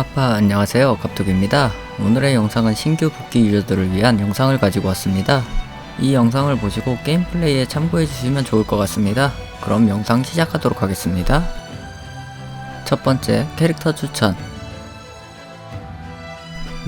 카파 안녕하세요. 갑툭입니다. 오늘의 영상은 신규 복귀 유저들을 위한 영상을 가지고 왔습니다. 이 영상을 보시고 게임 플레이에 참고해 주시면 좋을 것 같습니다. 그럼 영상 시작하도록 하겠습니다. 첫 번째 캐릭터 추천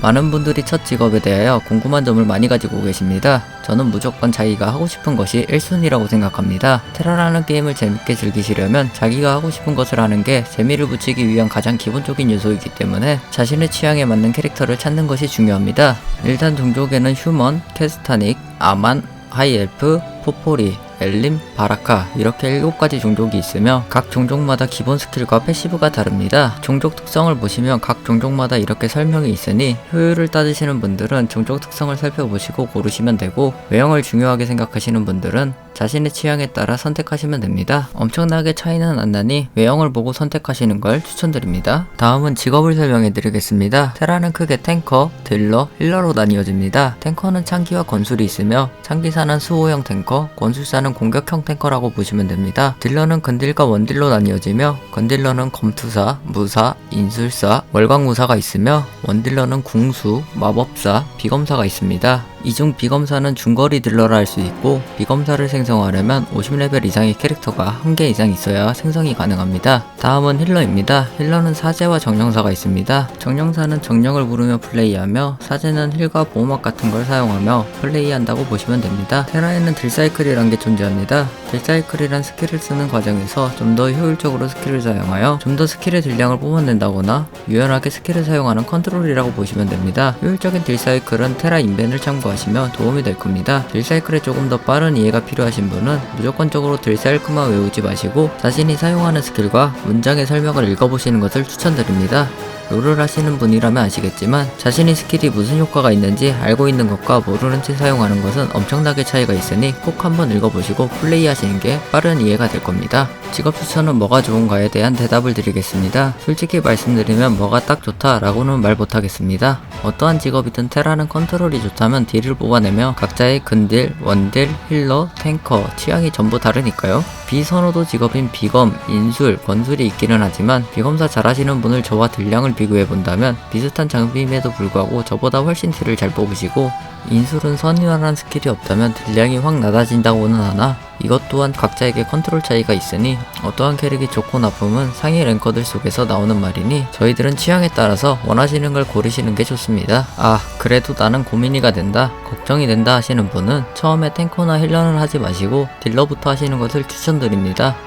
많은 분들이 첫 직업에 대하여 궁금한 점을 많이 가지고 계십니다. 저는 무조건 자기가 하고 싶은 것이 1순위라고 생각합니다. 테라라는 게임을 재밌게 즐기시려면 자기가 하고 싶은 것을 하는 게 재미를 붙이기 위한 가장 기본적인 요소이기 때문에 자신의 취향에 맞는 캐릭터를 찾는 것이 중요합니다. 일단 종족에는 휴먼, 캐스타닉, 아만, 하이엘프, 포포리, 엘림, 바라카 이렇게 7가지 종족이 있으며 각 종족마다 기본 스킬과 패시브가 다릅니다. 종족 특성을 보시면 각 종족마다 이렇게 설명이 있으니 효율을 따지시는 분들은 종족 특성을 살펴보시고 고르시면 되고 외형을 중요하게 생각하시는 분들은 자신의 취향에 따라 선택하시면 됩니다. 엄청나게 차이는 안 나니 외형을 보고 선택하시는 걸 추천드립니다. 다음은 직업을 설명해 드리겠습니다. 테라는 크게 탱커, 딜러, 힐러로 나뉘어집니다. 탱커는 창기와 건술이 있으며 창기사는 수호형 탱커, 건술사는 공격형 탱커라고 보시면 됩니다. 딜러는 근딜과 원딜로 나뉘어지며 건딜러는 검투사, 무사, 인술사, 월광무사가 있으며 원딜러는 궁수, 마법사, 비검사가 있습니다. 이중 비검사는 중거리 딜러라 할 수 있고 비검사를 생성하려면 50레벨 이상의 캐릭터가 1개 이상 있어야 생성이 가능합니다. 다음은 힐러입니다. 힐러는 사제와 정령사가 있습니다. 정령사는 정령을 부르며 플레이하며 사제는 힐과 보호막 같은 걸 사용하며 플레이한다고 보시면 됩니다. 테라에는 딜사이클이란 게 존재합니다. 딜사이클이란 스킬을 쓰는 과정에서 좀 더 효율적으로 스킬을 사용하여 좀 더 스킬의 딜량을 뽑아낸다거나 유연하게 스킬을 사용하는 컨트롤이라고 보시면 됩니다. 효율적인 딜사이클은 테라 인벤을 참고하 시면 도움이 될 겁니다. 딜사이클에 조금 더 빠른 이해가 필요하신 분은 무조건적으로 딜사이클만 외우지 마시고 자신이 사용하는 스킬과 문장의 설명을 읽어보시는 것을 추천드립니다. 롤을 하시는 분이라면 아시겠지만 자신의 스킬이 무슨 효과가 있는지 알고 있는 것과 모르는 채 사용하는 것은 엄청나게 차이가 있으니 꼭 한번 읽어보시고 플레이하시는 게 빠른 이해가 될 겁니다. 직업 추천은 뭐가 좋은가에 대한 대답을 드리겠습니다. 솔직히 말씀드리면 뭐가 딱 좋다라고는 말 못하겠습니다. 어떠한 직업이든 테라는 컨트롤이 좋다면 딜을 뽑아내며 각자의 근딜, 원딜, 힐러, 탱커, 취향이 전부 다르니까요. 비선호도 직업인 비검, 인술, 건술이 있기는 하지만 비검사 잘하시는 분을 저와 딜량을 비교해 본다면 비슷한 장비임에도 불구하고 저보다 훨씬 딜을 잘 뽑으시고 인술은 선이라는 스킬이 없다면 딜량이 확 낮아진다고는 하나 이것 또한 각자에게 컨트롤 차이가 있으니 어떠한 캐릭이 좋고 나쁨은 상위 랭커들 속에서 나오는 말이니 저희들은 취향에 따라서 원하시는 걸 고르시는 게 좋습니다. 아 그래도 나는 고민이가 된다 걱정이 된다 하시는 분은 처음에 탱커나 힐러는 하지 마시고 딜러부터 하시는 것을 추천드립니다.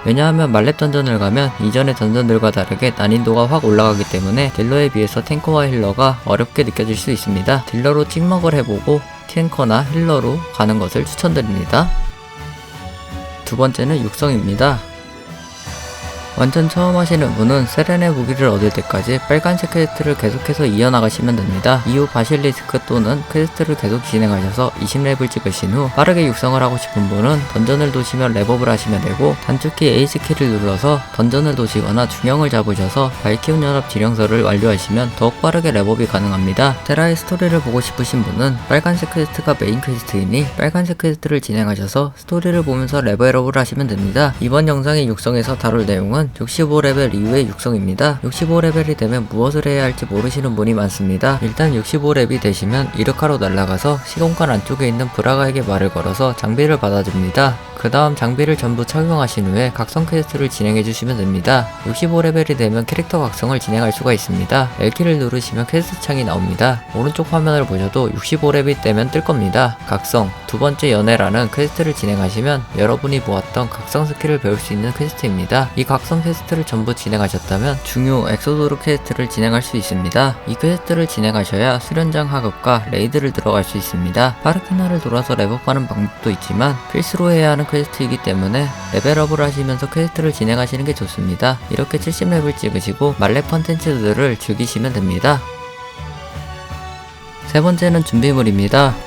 왜냐하면 말렙 던전을 가면 이전의 던전들과 다르게 난이도가 확 올라가기 때문에 딜러에 비해서 탱커와 힐러가 어렵게 느껴질 수 있습니다. 딜러로 찍먹을 해보고 탱커나 힐러로 가는 것을 추천드립니다. 두 번째는 육성입니다. 완전 처음 하시는 분은 세렌의 무기를 얻을 때까지 빨간색 퀘스트를 계속해서 이어나가시면 됩니다. 이후 바실리스크 또는 퀘스트를 계속 진행하셔서 20렙을 찍으신 후 빠르게 육성을 하고 싶은 분은 던전을 도시며 랩업을 하시면 되고 단축키 A 스킬을 눌러서 던전을 도시거나 중형을 잡으셔서 발키온 연합 지령서를 완료하시면 더욱 빠르게 랩업이 가능합니다. 테라의 스토리를 보고 싶으신 분은 빨간색 퀘스트가 메인 퀘스트이니 빨간색 퀘스트를 진행하셔서 스토리를 보면서 레벨업을 하시면 됩니다. 이번 영상의 육성에서 다룰 내용 은 65레벨 이후의 육성입니다. 65레벨이 되면 무엇을 해야 할지 모르시는 분이 많습니다. 일단 65렙이 되시면 이르카로 날아가서 시공간 안쪽에 있는 브라가에게 말을 걸어서 장비를 받아줍니다. 그 다음 장비를 전부 착용하신 후에 각성 퀘스트를 진행해 주시면 됩니다. 65레벨이 되면 캐릭터 각성을 진행할 수가 있습니다. L키를 누르시면 퀘스트 창이 나옵니다. 오른쪽 화면을 보셔도 65렙이 되면 뜰 겁니다. 각성, 두 번째 연애라는 퀘스트를 진행하시면 여러분이 모았던 각성 스킬을 배울 수 있는 퀘스트입니다. 이 각성 퀘스트를 전부 진행하셨다면 중요 엑소도르 퀘스트를 진행할 수 있습니다. 이 퀘스트를 진행하셔야 수련장 하급과 레이드를 들어갈 수 있습니다. 파르키나를 돌아서 랩업하는 방법도 있지만 필수로 해야 하는 퀘스트이기 때문에 레벨업을 하시면서 퀘스트를 진행하시는 게 좋습니다. 이렇게 70렙을 찍으시고 말렙 컨텐츠들을 즐기시면 됩니다. 세 번째는 준비물입니다.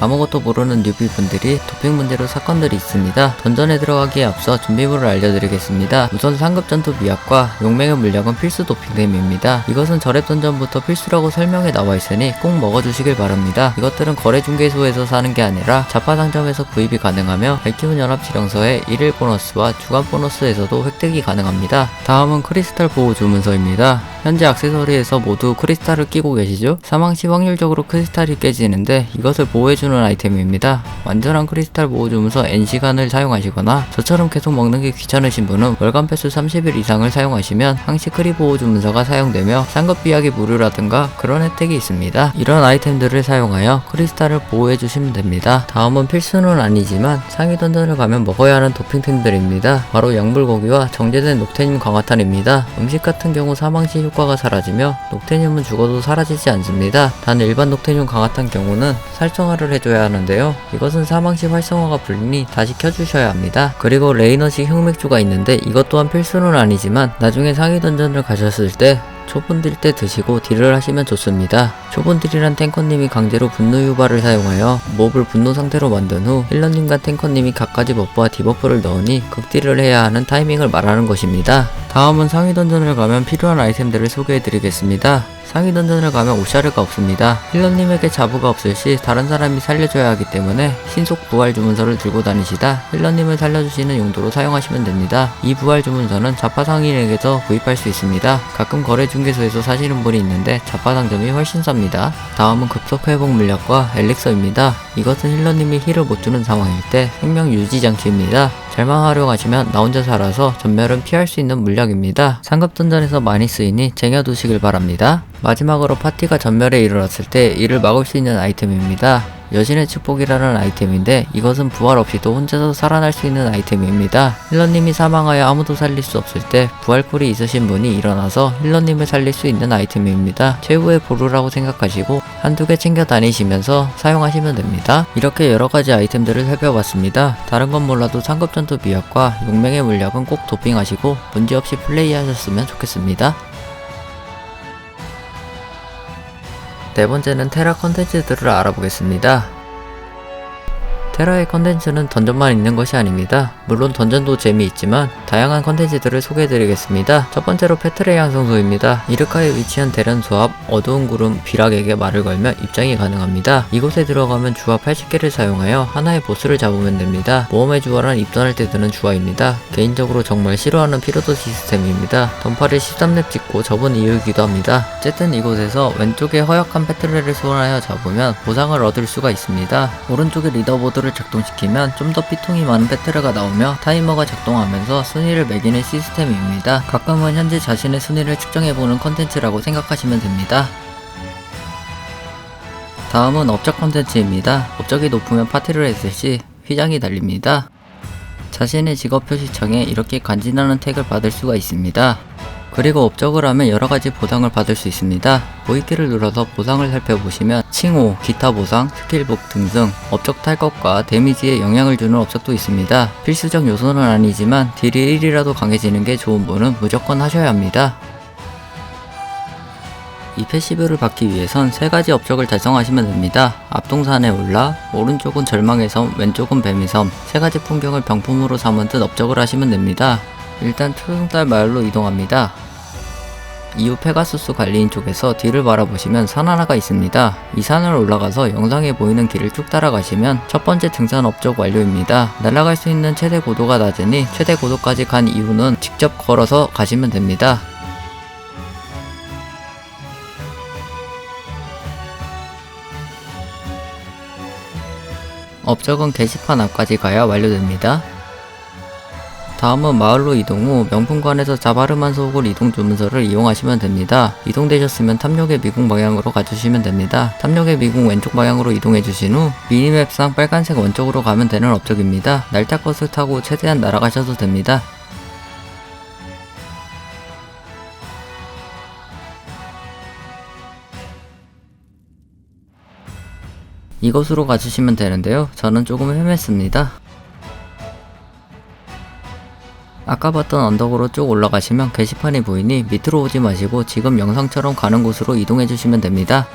아무것도 모르는 뉴비 분들이 도핑 문제로 사건들이 있습니다. 던전에 들어가기에 앞서 준비물을 알려드리겠습니다. 우선 상급 전투 미학과 용맹의 물약은 필수 도핑템입니다. 이것은 저랩 던전부터 필수라고 설명에 나와 있으니 꼭 먹어주시길 바랍니다. 이것들은 거래 중개소에서 사는 게 아니라 자파 상점에서 구입이 가능하며 백티문 연합 지령서의 1일 보너스와 주간 보너스에서도 획득이 가능합니다. 다음은 크리스탈 보호 주문서입니다. 현재 액세서리에서 모두 크리스탈을 끼고 계시죠? 사망 시 확률적으로 크리스탈이 깨지는데 이것을 보호해주 는 아이템입니다. 완전한 크리스탈 보호 주문서 N시간을 사용하시거나 저처럼 계속 먹는 게 귀찮으신 분은 월간 패스 30일 이상을 사용하시면 항시 크리 보호 주문서가 사용되며 상급 비약의 무료라든가 그런 혜택이 있습니다. 이런 아이템들을 사용하여 크리스탈을 보호해 주시면 됩니다. 다음은 필수는 아니지만 상위 던전을 가면 먹어야 하는 도핑템들입니다. 바로 약물고기와 정제된 녹테늄 강화탄입니다. 음식 같은 경우 사망 시 효과가 사라지며 녹테늄은 죽어도 사라지지 않습니다. 단 일반 녹테늄 강화탄 경우는 살성화를 해줘야 하는데요. 이것은 사망 시 활성화가 불리니 다시 켜주셔야 합니다. 그리고 레이너식 흑맥주가 있는데 이것 또한 필수는 아니지만 나중에 상위 던전을 가셨을 때 초본 딜 때 드시고 딜을 하시면 좋습니다. 초본 딜이란 탱커님이 강제로 분노 유발을 사용하여 몹을 분노 상태로 만든 후 힐러님과 탱커님이 각가지 버프와 디버프를 넣으니 극딜을 해야 하는 타이밍을 말하는 것입니다. 다음은 상위 던전을 가면 필요한 아이템들을 소개해드리겠습니다. 상위 던전을 가면 오샤르가 없습니다. 힐러님에게 자부가 없을 시 다른 사람이 살려줘야 하기 때문에 신속 부활 주문서를 들고 다니시다 힐러님을 살려주시는 용도로 사용하시면 됩니다. 이 부활 주문서는 자파 상인에게서 구입할 수 있습니다. 가끔 거래 중개소에서 사시는 분이 있는데 자파 상점이 훨씬 쌉니다. 다음은 급속 회복 물약과 엘릭서입니다. 이것은 힐러님이 힐을 못 주는 상황일 때 생명 유지 장치입니다. 잘만 활용하시면 나 혼자 살아서 전멸은 피할 수 있는 물약입니다. 상급 던전에서 많이 쓰이니 쟁여두시길 바랍니다. 마지막으로 파티가 전멸에 이르렀을 때 이를 막을 수 있는 아이템입니다. 여신의 축복이라는 아이템인데 이것은 부활 없이도 혼자서 살아날 수 있는 아이템입니다. 힐러님이 사망하여 아무도 살릴 수 없을 때 부활쿨이 있으신 분이 일어나서 힐러님을 살릴 수 있는 아이템입니다. 최후의 보루라고 생각하시고 한두 개 챙겨 다니시면서 사용하시면 됩니다. 이렇게 여러 가지 아이템들을 살펴봤습니다. 다른 건 몰라도 상급 전투 비약과 용맹의 물약은 꼭 도핑하시고 문제없이 플레이하셨으면 좋겠습니다. 네 번째는 테라 컨텐츠들을 알아보겠습니다. 테라의 컨텐츠는 던전만 있는 것이 아닙니다. 물론 던전도 재미있지만 다양한 컨텐츠들을 소개해드리겠습니다. 첫 번째로 페트레 양성소입니다. 이르카에 위치한 대련 수합 어두운 구름 비락에게 말을 걸면 입장이 가능합니다. 이곳에 들어가면 주화 80개를 사용하여 하나의 보스를 잡으면 됩니다. 모험의 주화란 입던할 때 드는 주화입니다. 개인적으로 정말 싫어하는 피로도 시스템입니다. 던파를 13렙 찍고 접은 이유이기도 합니다. 어쨌든 이곳에서 왼쪽에 허약한 페트레를 소환하여 잡으면 보상을 얻을 수가 있습니다. 오른쪽에 리더보드 모드를 작동시키면 좀 더 피통이 많은 페트레가 나 오며 타이머가 작동하면서 순위를 매기는 시스템입니다. 가끔은 현재 자신의 순위를 측정해보는 컨텐츠라고 생각하시면 됩니다. 다음은 업적 컨텐츠입니다. 업적이 높으면 파티를 했을 시 휘장이 달립니다. 자신의 직업 표시창에 이렇게 간지나는 태그를 받을 수가 있습니다. 그리고 업적을 하면 여러가지 보상을 받을 수 있습니다. V키를 눌러서 보상을 살펴보시면 칭호, 기타 보상, 스킬북 등등 업적 탈것과 데미지에 영향을 주는 업적도 있습니다. 필수적 요소는 아니지만 딜이 1이라도 강해지는 게 좋은 분은 무조건 하셔야 합니다. 이 패시브를 받기 위해선 세 가지 업적을 달성하시면 됩니다. 앞동산에 올라, 오른쪽은 절망의 섬, 왼쪽은 뱀의 섬, 세 가지 풍경을 병품으로 삼은 듯 업적을 하시면 됩니다. 일단 초승달 마을로 이동합니다. 이후 페가수스 관리인 쪽에서 뒤를 바라보시면 산 하나가 있습니다. 이 산을 올라가서 영상에 보이는 길을 쭉 따라가시면 첫 번째 등산 업적 완료입니다. 날아갈 수 있는 최대 고도가 낮으니 최대 고도까지 간 이후는 직접 걸어서 가시면 됩니다. 업적은 게시판 앞까지 가야 완료됩니다. 다음은 마을로 이동 후 명품관에서 자바르만 소굴 이동 주문서를 이용하시면 됩니다. 이동되셨으면 탐욕의 미궁 방향으로 가주시면 됩니다. 탐욕의 미궁 왼쪽 방향으로 이동해 주신 후 미니맵상 빨간색 원쪽으로 가면 되는 업적입니다. 날타것을 타고 최대한 날아가셔도 됩니다. 이곳으로 가주시면 되는데요. 저는 조금 헤맸습니다. 아까 봤던 언덕으로 쭉 올라가시면 게시판이 보이니 밑으로 오지 마시고 지금 영상처럼 가는 곳으로 이동해 주시면 됩니다.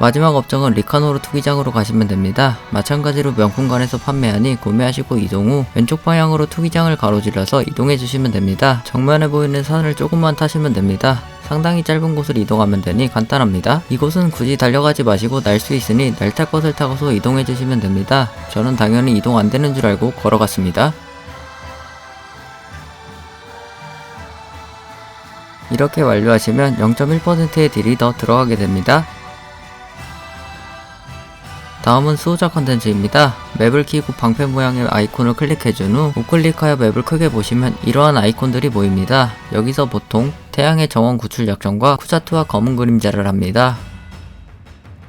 마지막 업적은 리카노르 투기장으로 가시면 됩니다. 마찬가지로 명품관에서 판매하니 구매하시고 이동 후 왼쪽 방향으로 투기장을 가로질러서 이동해 주시면 됩니다. 정면에 보이는 산을 조금만 타시면 됩니다. 상당히 짧은 곳을 이동하면 되니 간단합니다. 이곳은 굳이 달려가지 마시고 날 수 있으니 날 탈 것을 타고서 이동해 주시면 됩니다. 저는 당연히 이동 안 되는 줄 알고 걸어갔습니다. 이렇게 완료하시면 0.1%의 딜이 더 들어가게 됩니다. 다음은 수호자 컨텐츠입니다. 맵을 키고 방패 모양의 아이콘을 클릭해준 후 우클릭하여 맵을 크게 보시면 이러한 아이콘들이 보입니다. 여기서 보통 태양의 정원 구출 약점과 쿠자트와 검은 그림자를 합니다.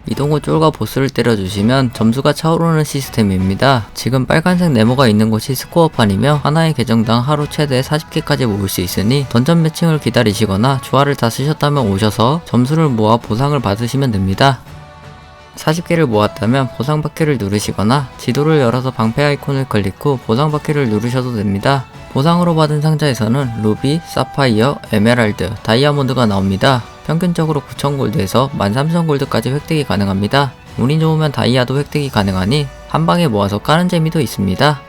이동 후 쫄과 보스를 때려주시면 점수가 차오르는 시스템입니다. 지금 빨간색 네모가 있는 곳이 스코어판이며 하나의 계정당 하루 최대 40개까지 모을 수 있으니 던전 매칭을 기다리시거나 주화를 다 쓰셨다면 오셔서 점수를 모아 보상을 받으시면 됩니다. 40개를 모았다면 보상받기를 누르시거나 지도를 열어서 방패 아이콘을 클릭 후 보상받기를 누르셔도 됩니다. 보상으로 받은 상자에서는 루비, 사파이어, 에메랄드, 다이아몬드가 나옵니다. 평균적으로 9,000골드에서 13,000골드까지 획득이 가능합니다. 운이 좋으면 다이아도 획득이 가능하니 한 방에 모아서 까는 재미도 있습니다.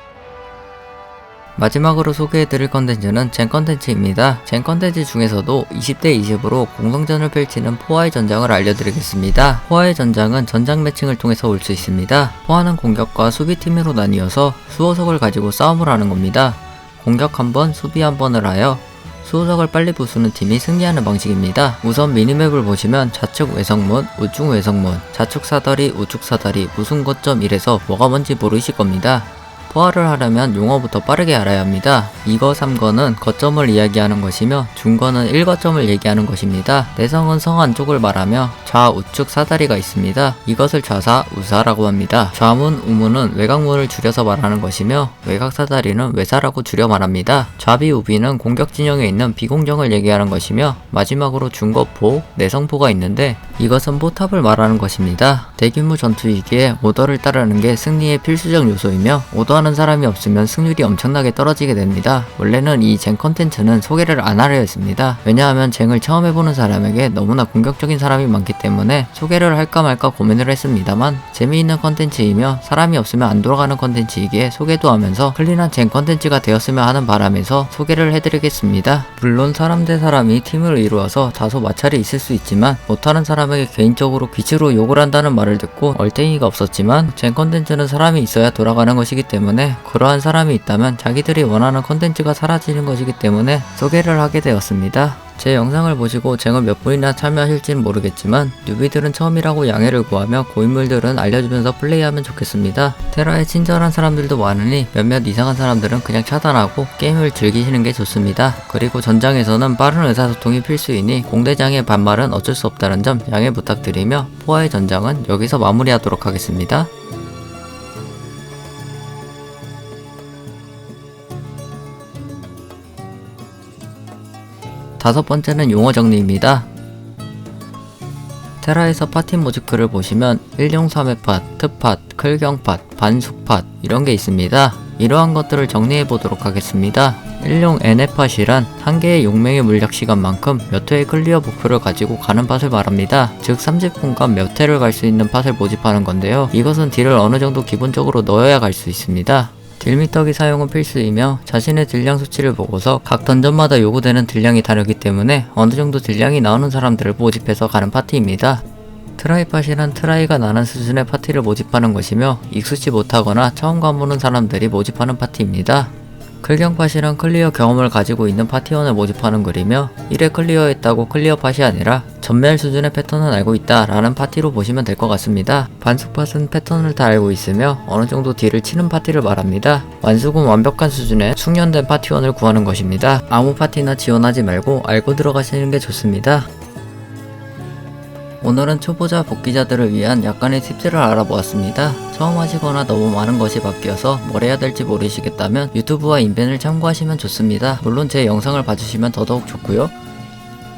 마지막으로 소개해드릴 컨텐츠는 젠 컨텐츠입니다. 젠 컨텐츠 중에서도 20대 20으로 공성전을 펼치는 포화의 전장을 알려드리겠습니다. 포화의 전장은 전장 매칭을 통해서 올 수 있습니다. 포화는 공격과 수비팀으로 나뉘어서 수호석을 가지고 싸움을 하는 겁니다. 공격 한 번, 수비 한 번을 하여 수호석을 빨리 부수는 팀이 승리하는 방식입니다. 우선 미니맵을 보시면 좌측 외성문, 우측 외성문, 좌측 사다리, 우측 사다리, 우승 거점 이래서 뭐가 뭔지 모르실 겁니다. 포화를 하려면 용어부터 빠르게 알아야 합니다. 2거, 3거는 거점을 이야기하는 것이며 중거는 1거점을 얘기하는 것입니다. 내성은 성 안쪽을 말하며 좌우측 사다리가 있습니다. 이것을 좌사, 우사라고 합니다. 좌문, 우문은 외곽문을 줄여서 말하는 것이며 외곽 사다리는 외사라고 줄여 말합니다. 좌비, 우비는 공격 진영에 있는 비공정을 얘기하는 것이며 마지막으로 중거포, 내성포가 있는데 이것은 포탑을 말하는 것입니다. 대규모 전투 위기에 오더를 따르는 게 승리의 필수적 요소이며 오더 하는 사람이 없으면 승률이 엄청나게 떨어지게 됩니다. 원래는 이 쟁 컨텐츠는 소개를 안 하려 했습니다. 왜냐하면 쟁을 처음 해보는 사람에게 너무나 공격적인 사람이 많기 때문에 소개를 할까 말까 고민을 했습니다만 재미있는 컨텐츠이며 사람이 없으면 안 돌아가는 컨텐츠이기에 소개도 하면서 클린한 쟁 컨텐츠가 되었으면 하는 바람에서 소개를 해드리겠습니다. 물론 사람 대 사람이 팀을 이루어서 다소 마찰이 있을 수 있지만 못하는 사람에게 개인적으로 빛으로 욕을 한다는 말을 듣고 얼탱이가 없었지만 쟁 컨텐츠는 사람이 있어야 돌아가는 것이기 때문에 그러한 사람이 있다면 자기들이 원하는 컨텐츠가 사라지는 것이기 때문에 소개를 하게 되었습니다. 제 영상을 보시고 쟁을 몇 분이나 참여하실지는 모르겠지만 뉴비들은 처음이라고 양해를 구하며 고인물들은 알려주면서 플레이하면 좋겠습니다. 테라에 친절한 사람들도 많으니 몇몇 이상한 사람들은 그냥 차단하고 게임을 즐기시는 게 좋습니다. 그리고 전장에서는 빠른 의사소통이 필수이니 공대장의 반말은 어쩔 수 없다는 점 양해 부탁드리며 포화의 전장은 여기서 마무리하도록 하겠습니다. 다섯 번째는 용어 정리입니다. 테라에서 파티 모집글을 보시면 1용 3회팟, 특팟, 클경팟, 반숙팟 이런 게 있습니다. 이러한 것들을 정리해 보도록 하겠습니다. 1용 NF팟이란 한 개의 용맹의 물약 시간만큼 몇 회의 클리어 목표를 가지고 가는 팟을 말합니다. 즉 30분간 몇 회를 갈 수 있는 팟을 모집하는 건데요. 이것은 딜을 어느 정도 기본적으로 넣어야 갈 수 있습니다. 딜미터기 사용은 필수이며 자신의 딜량 수치를 보고서 각 던전마다 요구되는 딜량이 다르기 때문에 어느 정도 딜량이 나오는 사람들을 모집해서 가는 파티입니다. 트라이팟이란 트라이가 나는 수준의 파티를 모집하는 것이며 익숙지 못하거나 처음 가보는 사람들이 모집하는 파티입니다. 클경팟이란 클리어 경험을 가지고 있는 파티원을 모집하는 글이며 1회 클리어했다고 클리어팟이 아니라 전멸 수준의 패턴은 알고 있다 라는 파티로 보시면 될 것 같습니다. 반숙팟은 패턴을 다 알고 있으며 어느 정도 딜을 치는 파티를 말합니다. 완숙은 완벽한 수준의 숙련된 파티원을 구하는 것입니다. 아무 파티나 지원하지 말고 알고 들어가시는 게 좋습니다. 오늘은 초보자 복귀자들을 위한 약간의 팁들을 알아보았습니다. 처음 하시거나 너무 많은 것이 바뀌어서 뭘 해야 될지 모르시겠다면 유튜브와 인벤을 참고하시면 좋습니다. 물론 제 영상을 봐주시면 더더욱 좋고요.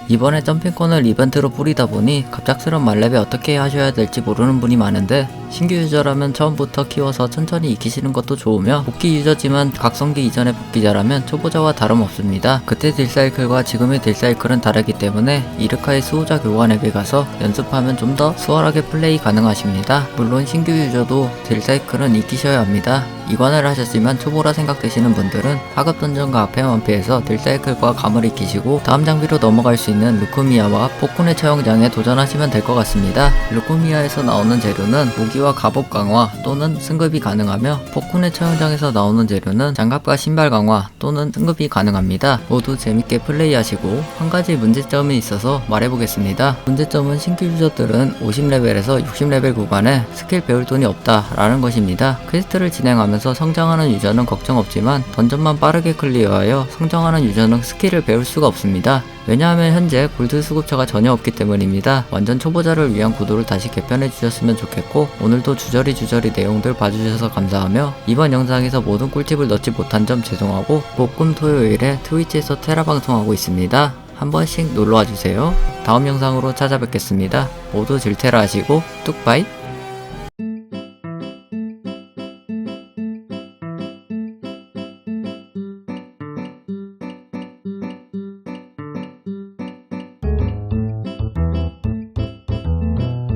이번에 점핑권을 이벤트로 뿌리다 보니 갑작스런 말렙에 어떻게 하셔야 될지 모르는 분이 많은데 신규 유저라면 처음부터 키워서 천천히 익히시는 것도 좋으며 복귀 유저지만 각성기 이전의 복귀자라면 초보자와 다름없습니다. 그때 딜사이클과 지금의 딜사이클은 다르기 때문에 이르카의 수호자 교관에게 가서 연습하면 좀 더 수월하게 플레이 가능하십니다. 물론 신규 유저도 딜사이클은 익히셔야 합니다. 이관을 하셨지만 초보라 생각되시는 분들은 하급 던전과 앞에만피해서 딜사이클과 감을 익히시고 다음 장비로 넘어갈 수 있는 루쿠미아와 포쿤의 처형장에 도전하시면 될 것 같습니다. 루쿠미아에서 나오는 재료는 무기 와 갑옷 강화 또는 승급이 가능하며 포쿤의 처형장에서 나오는 재료는 장갑과 신발 강화 또는 승급이 가능합니다. 모두 재밌게 플레이하시고 한 가지 문제점이 있어서 말해보겠습니다. 문제점은 신규 유저들은 50레벨에서 60레벨 구간에 스킬 배울 돈이 없다 라는 것입니다. 퀘스트를 진행하면서 성장하는 유저는 걱정 없지만 던전만 빠르게 클리어하여 성장하는 유저는 스킬을 배울 수가 없습니다. 왜냐하면 현재 골드 수급처가 전혀 없기 때문입니다. 완전 초보자를 위한 구도를 다시 개편해 주셨으면 좋겠고 오늘도 주저리 주저리 내용들 봐주셔서 감사하며 이번 영상에서 모든 꿀팁을 넣지 못한 점 죄송하고 목금 토요일에 트위치에서 테라 방송하고 있습니다. 한 번씩 놀러와 주세요. 다음 영상으로 찾아뵙겠습니다. 모두 질테라 하시고 뚝바이